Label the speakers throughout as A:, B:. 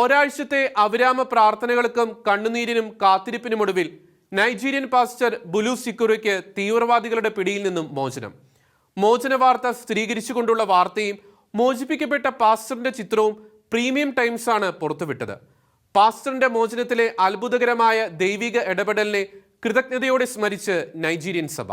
A: ഒരാഴ്ചത്തെ അവിരാമ പ്രാർത്ഥനകൾക്കും കണ്ണുനീരിനും കാത്തിരിപ്പിനുമൊടുവിൽ Nigerian pastor Bulu സിക്കുറയ്ക്ക് തീവ്രവാദികളുടെ പിടിയിൽ നിന്നും മോചനം. മോചന വാർത്ത സ്ഥിരീകരിച്ചുകൊണ്ടുള്ള വാർത്തയും മോചിപ്പിക്കപ്പെട്ട പാസ്റ്ററിന്റെ ചിത്രവും പ്രീമിയം ടൈംസ് ആണ് പുറത്തുവിട്ടത്. പാസ്റ്ററിന്റെ മോചനത്തിലെ അത്ഭുതകരമായ ദൈവിക ഇടപെടലിനെ കൃതജ്ഞതയോടെ സ്മരിച്ച് നൈജീരിയൻ സഭ.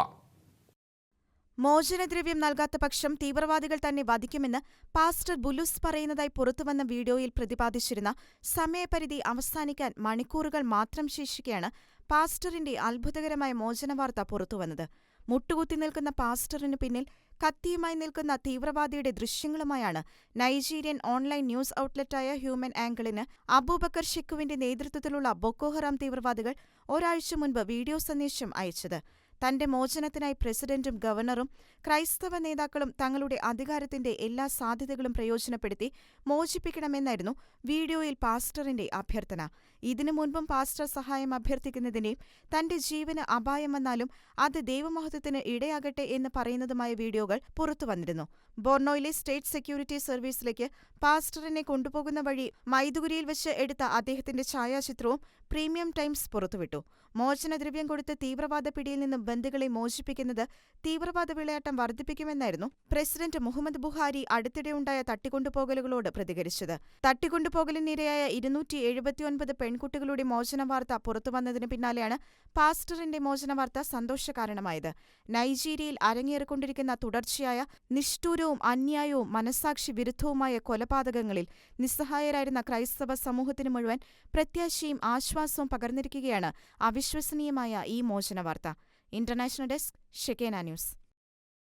B: മോചനദ്രവ്യം നൽകാത്ത പക്ഷം തീവ്രവാദികൾ തന്നെ വധിക്കുമെന്ന് പാസ്റ്റർ ബുലുസ് പറയുന്നതായി പുറത്തുവന്ന വീഡിയോയിൽ പ്രതിപാദിച്ചിരുന്ന സമയപരിധി അവസാനിക്കാൻ മണിക്കൂറുകൾ മാത്രം ശേഷിക്കെയാണ് പാസ്റ്ററിന്റെ അത്ഭുതകരമായ മോചനവാർത്ത പുറത്തുവന്നത്. മുട്ടുകുത്തി നിൽക്കുന്ന പാസ്റ്ററിനു പിന്നിൽ കത്തിയുമായി നിൽക്കുന്ന തീവ്രവാദിയുടെ ദൃശ്യങ്ങളുമായാണ് നൈജീരിയൻ ഓൺലൈൻ ന്യൂസ് ഔട്ട്ലെറ്റായ ഹ്യൂമൻ ആംഗിളിന് അബൂബക്കർ ഷെക്കുവിന്റെ നേതൃത്വത്തിലുള്ള ബൊക്കോഹറാം തീവ്രവാദികൾ ഒരാഴ്ച മുൻപ് വീഡിയോ സന്ദേശം അയച്ചത്. തന്റെ മോചനത്തിനായി പ്രസിഡന്റും ഗവർണറും ക്രൈസ്തവ നേതാക്കളും തങ്ങളുടെ അധികാരത്തിന്റെ എല്ലാ സാധ്യതകളും പ്രയോജനപ്പെടുത്തി മോചിപ്പിക്കണമെന്നായിരുന്നു വീഡിയോയിൽ പാസ്റ്ററിന്റെ അഭ്യർത്ഥന. ഇതിനു മുൻപും പാസ്റ്റർ സഹായം അഭ്യർത്ഥിക്കുന്നതിനെയും തന്റെ ജീവന് അപായം വന്നാലും അത് ദൈവമഹത്വത്തിന് ഇടയാകട്ടെ എന്ന് പറയുന്നതുമായ വീഡിയോകൾ പുറത്തുവന്നിരുന്നു ബോർണോയിലെ സ്റ്റേറ്റ് സെക്യൂരിറ്റി സർവീസിലേക്ക് പാസ്റ്ററിനെ കൊണ്ടുപോകുന്ന വഴി മൈദുഗുരിയിൽ വെച്ച് എടുത്ത അദ്ദേഹത്തിന്റെ ഛായാചിത്രവും പ്രീമിയം ടൈംസ് പുറത്തുവിട്ടു. മോചനദ്രവ്യം കൊടുത്ത് തീവ്രവാദ പിടിയിൽ നിന്നും ബന്ദികളെ മോചിപ്പിക്കുന്നത് തീവ്രവാദ വിളയാട്ടം വർദ്ധിപ്പിക്കുമെന്നായിരുന്നു പ്രസിഡന്റ് മുഹമ്മദ് ബുഹാരി അടുത്തിടെയുണ്ടായ തട്ടിക്കൊണ്ടുപോകലുകളോട് പ്രതികരിച്ചത്. തട്ടിക്കൊണ്ടുപോകലിനിരയായ ഇരുന്നൂറ്റി എഴുപത്തിയൊൻപത് പെൺകുട്ടികളുടെ മോചന വാർത്ത പുറത്തുവന്നതിന് പിന്നാലെയാണ് പാസ്റ്ററിന്റെ മോചന വാർത്ത സന്തോഷകാരണമായത്. നൈജീരിയയിൽ അരങ്ങേറിക്കൊണ്ടിരിക്കുന്ന തുടർച്ചയായ നിഷ്ഠൂരവും അന്യായവും മനസാക്ഷി വിരുദ്ധവുമായ കൊലപാതകങ്ങളിൽ നിസ്സഹായരായിരുന്ന ക്രൈസ്തവ സമൂഹത്തിന് മുഴുവൻ പ്രത്യാശയും ആശ്വാസവും പകർന്നിരിക്കുകയാണ് അവിശ്വസനീയമായ ഈ മോചന വാർത്ത ಇಂಟರ್ನ್ಯಾಷನಲ್ ಡೆಸ್ಕ್ ಶೆಕೇನಾ ನ್ಯೂಸ್